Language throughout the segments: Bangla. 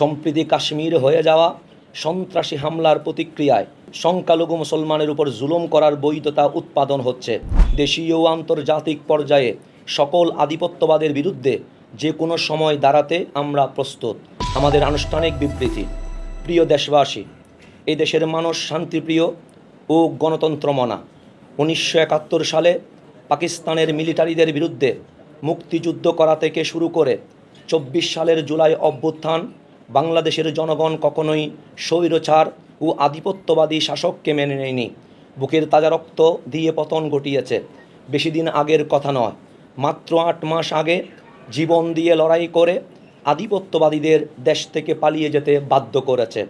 সম্প্রীতি কাশ্মীর হয়ে যাওয়া, সন্ত্রাসী হামলার প্রতিক্রিয়ায় সংখ্যালঘু মুসলমানের উপর জুলুম করার বৈধতা উৎপাদন হচ্ছে। দেশীয় ও আন্তর্জাতিক পর্যায়ে সকল আধিপত্যবাদের বিরুদ্ধে যে কোনো সময় দাঁড়াতে আমরা প্রস্তুত। আমাদের আনুষ্ঠানিক বিবৃতি, প্রিয় দেশবাসী এই দেশের মানুষ শান্তিপ্রিয় ও গণতন্ত্রমনা। উনিশশো একাত্তর সালে পাকিস্তানের মিলিটারিদের বিরুদ্ধে মুক্তিযুদ্ধ করা থেকে শুরু করে চব্বিশ সালের জুলাই অভ্যুত্থান বাংলাদেশের জনগণ কখনোই স্বৈরচার ও আধিপত্যবাদী শাসককে মেনে নেয়নি। বুকের তাজা রক্ত দিয়ে পতন ঘটিয়েছে। বেশি দিন আগের কথা নয়, মাত্র আট মাস আগে জীবন দিয়ে লড়াই করে আধিপত্যবাদীদের দেশ থেকে পালিয়ে যেতে বাধ্য করেছে।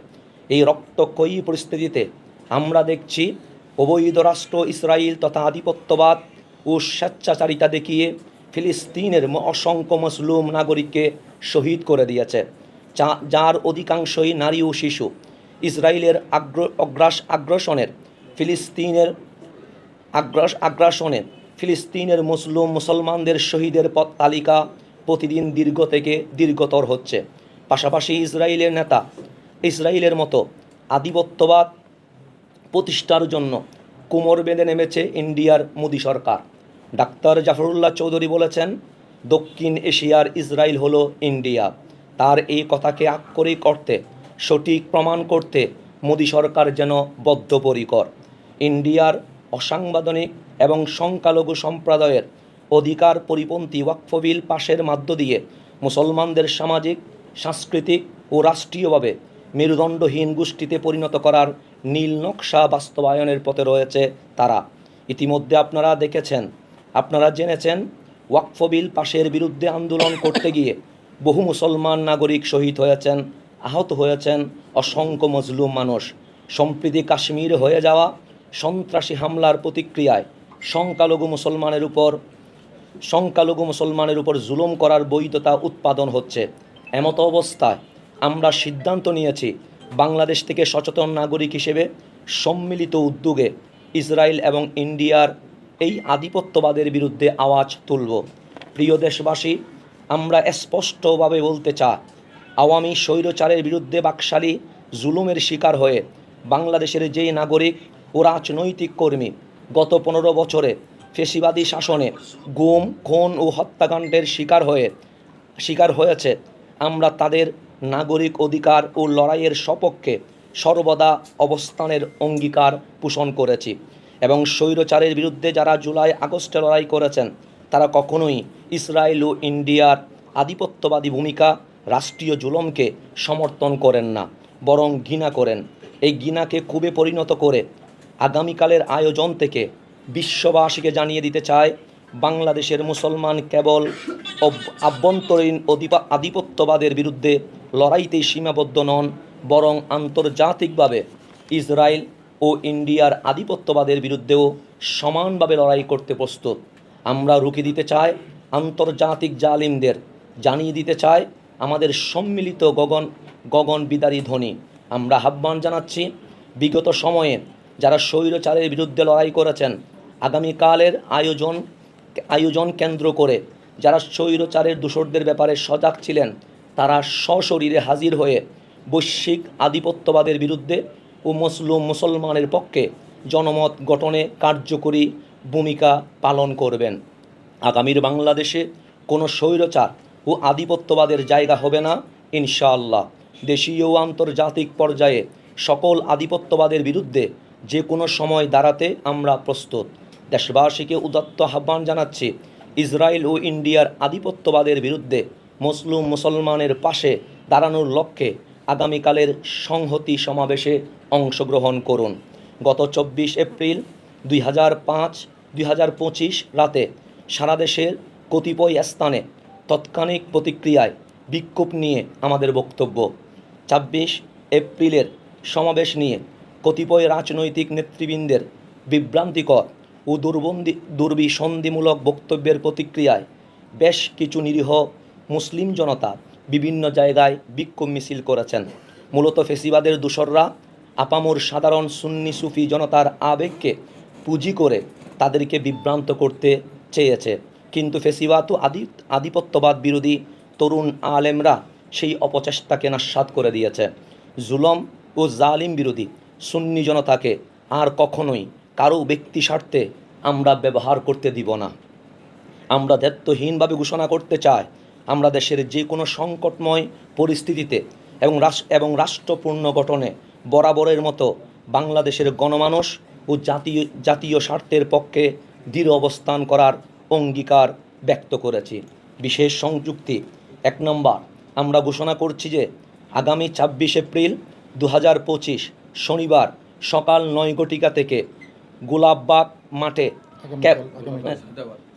এই রক্তক্ষয়ী পরিস্থিতিতে আমরা দেখছি অবৈধ রাষ্ট্র ইসরায়েল তথা আধিপত্যবাদ ও স্বেচ্ছাচারিতা দেখিয়ে ফিলিস্তিনের অসংখ্য মুসলুম নাগরিককে শহীদ করে দিয়েছে। যার অধিকাংশই নারী ও শিশু। ইসরায়েলের আগ্র, অগ্রাস, আগ্রাসনের ফিলিস্তিনের আগ্রাস, আগ্রাসনে ফিলিস্তিনের মুসলিম মুসলমানদের শহীদের পথ তালিকা প্রতিদিন দীর্ঘ থেকে দীর্ঘতর হচ্ছে। পাশাপাশি ইসরায়েলের নেতা ইসরায়েলের মতো আধিপত্যবাদ প্রতিষ্ঠার জন্য কোমর বেঁধে নেমেছে ইন্ডিয়ার মোদী সরকার। ডাক্তার জাফরুল্লাহ চৌধুরী বলেছেন, দক্ষিণ এশিয়ার ইসরায়েল হলো ইন্ডিয়া। তার এই কথাকে আক্ষরিক করতে সঠিক প্রমাণ করতে মোদী সরকার যেন বদ্ধপরিকর। ইন্ডিয়ার অসাংবিধানিক এবং সংখ্যালঘু সম্প্রদায়ের অধিকার পরিপন্থী ওয়াকফ বিল পাশের মাধ্য দিয়ে মুসলমানদের সামাজিক, সাংস্কৃতিক ও রাষ্ট্রীয়ভাবে মেরুদণ্ডহীন গোষ্ঠীতে পরিণত করার নীল নকশা বাস্তবায়নের পথে রয়েছে তারা। ইতিমধ্যে আপনারা দেখেছেন, আপনারা জেনেছেন ওয়াকফ বিল পাশের বিরুদ্ধে আন্দোলন করতে গিয়ে বহু মুসলমান নাগরিক শহীদ হয়েছেন, আহত হয়েছেন অসংখ্য মজলুম মানুষ। সম্প্রীতি কাশ্মীর হয়ে যাওয়া সন্ত্রাসী হামলার প্রতিক্রিয়ায় সংখ্যালঘু মুসলমানের উপর সংখ্যালঘু মুসলমানের উপর জুলুম করার বৈধতা উৎপাদন হচ্ছে। এমত অবস্থায় আমরা সিদ্ধান্ত নিয়েছি বাংলাদেশ থেকে সচেতন নাগরিক হিসেবে সম্মিলিত উদ্যোগে ইসরায়েল এবং ইন্ডিয়ার এই আধিপত্যবাদের বিরুদ্ধে আওয়াজ তুলব। প্রিয় দেশবাসী আমরা স্পষ্টভাবে বলতে চা আওয়ামী স্বৈরচারের বিরুদ্ধে বাকশালী জুলুমের শিকার হয়ে বাংলাদেশের যেই নাগরিক ও রাজনৈতিক কর্মী গত পনেরো বছরে ফেসিবাদী শাসনে গুম, খুন ও হত্যাকাণ্ডের শিকার হয়ে, শিকার হয়েছে, আমরা তাদের নাগরিক অধিকার ও লড়াইয়ের সপক্ষে সর্বদা অবস্থানের অঙ্গীকার পোষণ করেছি এবং স্বৈরচারের বিরুদ্ধে যারা জুলাই আগস্টে লড়াই করেছেন তারা কখনোই ইসরায়েল ও ইন্ডিয়ার আধিপত্যবাদী ভূমিকা, রাষ্ট্রীয় জুলমকে সমর্থন করেন না, বরং ঘৃণা করেন। এই ঘৃণাকে খুবই পরিণত করে আগামীকালের আয়োজন থেকে বিশ্ববাসীকে জানিয়ে দিতে চায়, বাংলাদেশের মুসলমান কেবল আভ্যন্তরীণ আধিপত্যবাদের বিরুদ্ধে লড়াইতেই সীমাবদ্ধ নন, বরং আন্তর্জাতিকভাবে ইসরায়েল ও ইন্ডিয়ার আধিপত্যবাদের বিরুদ্ধেও সমানভাবে লড়াই করতে প্রস্তুত। আমরা রুখে দিতে চাই, আন্তর্জাতিক জালিমদের জানিয়ে দিতে চাই, আমাদের সম্মিলিত গগন গগন বিদারী ধ্বনি। আমরা আহ্বান জানাচ্ছি, বিগত সময়ে যারা স্বৈরচারের বিরুদ্ধে লড়াই করেছেন, আগামীকালের আয়োজন আয়োজন কেন্দ্র করে যারা স্বৈরচারের দূষরদের ব্যাপারে সজাগ ছিলেন, তারা সশরীরে হাজির হয়ে বৈশ্বিক আধিপত্যবাদের বিরুদ্ধে ও মুসলিম মুসলমানের পক্ষে জনমত গঠনে কার্যকরী ভূমিকা পালন করবেন। আগামীর বাংলাদেশে কোনো স্বৈরচার ও আধিপত্যবাদের জায়গা হবে না, ইনশাআল্লাহ। দেশীয় ও আন্তর্জাতিক পর্যায়ে সকল আধিপত্যবাদের বিরুদ্ধে যে কোনো সময় দাঁড়াতে আমরা প্রস্তুত। দেশবাসীকে উদাত্ত আহ্বান জানাচ্ছি, ইসরায়েল ও ইন্ডিয়ার আধিপত্যবাদের বিরুদ্ধে মুসলিম মুসলমানের পাশে দাঁড়ানোর লক্ষ্যে আগামীকালের সংহতি সমাবেশে অংশগ্রহণ করুন। গত চব্বিশ এপ্রিল দুই হাজার পাঁচ, দুই হাজার পঁচিশ রাতে সারা দেশের কতিপয় স্থানে তৎক্ষণিক প্রতিক্রিয়ায় বিক্ষোভ নিয়ে আমাদের বক্তব্য। ছাব্বিশ এপ্রিলের সমাবেশ নিয়ে কতিপয় রাজনৈতিক নেতৃবৃন্দের বিভ্রান্তিকর ও দুর্বন্দি দুর্বিসন্ধিমূলক বক্তব্যের প্রতিক্রিয়ায় বেশ কিছু নিরীহ মুসলিম জনতা বিভিন্ন জায়গায় বিক্ষোভ মিছিল করেছেন। মূলত ফেসিবাদের দূষররা আপামোর সাধারণ সুন্নি সুফি জনতার আবেগকে পুঁজি করে তাদেরকে বিভ্রান্ত করতে চেয়েছে। কিন্তু ফেসিবাদ ও আদি, আধিপত্যবাদ বিরোধী তরুণ আলেমরা সেই অপচেষ্টাকে নাস্বাদ করে দিয়েছে। জুলম ও জালিম বিরোধী সুন্নি জনতাকে আর কখনোই কারও ব্যক্তি স্বার্থে আমরা ব্যবহার করতে দিব না। আমরা দায়িত্বহীনভাবে ঘোষণা করতে চাই, আমরা দেশের যে কোনো সংকটময় পরিস্থিতিতে এবং রাষ্ট্র এবং রাষ্ট্রপূর্ণ গঠনে বরাবরের মতো বাংলাদেশের গণমানুষ ও জাতীয় জাতীয় স্বার্থের পক্ষে দৃঢ় অবস্থান করার অঙ্গীকার ব্যক্ত করেছি। বিশেষ সংযুক্তি এক নম্বর আমরা ঘোষণা করছি যে আগামী ছাব্বিশ এপ্রিল দু হাজার পঁচিশ শনিবার সকাল নয় ঘটিকা থেকে গোলাপবাগ মাঠে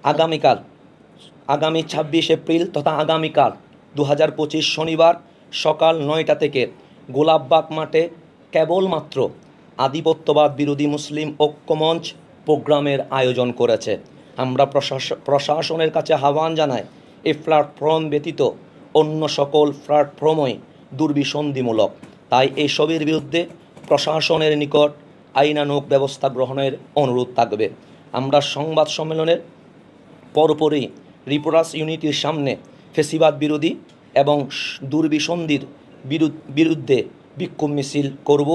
আগামীকাল আগামী ছাব্বিশ এপ্রিল তথা আগামীকাল দু হাজার পঁচিশ শনিবার সকাল নয়টা থেকে গোলাপবাগ মাঠে কেবলমাত্র আধিপত্যবাদ বিরোধী মুসলিম ঐক্যমঞ্চ প্রোগ্রামের আয়োজন করেছে। আমরা প্রশাস, প্রশাসনের কাছে আহ্বান জানাই এই প্ল্যাটফর্ম ব্যতীত অন্য সকল প্ল্যাটফর্মই দুর্বিসন্ধিমূলক। তাই এইসবের বিরুদ্ধে প্রশাসনের নিকট আইনানুগ ব্যবস্থা গ্রহণের অনুরোধ থাকবে। আমরা সংবাদ সম্মেলনের পরপরই রিপোরাস ইউনিটির সামনে ফেসিবাদ বিরোধী এবং দুর্বিসন্ধির বিরুদ্ধে বিক্ষোভ মিছিল করব।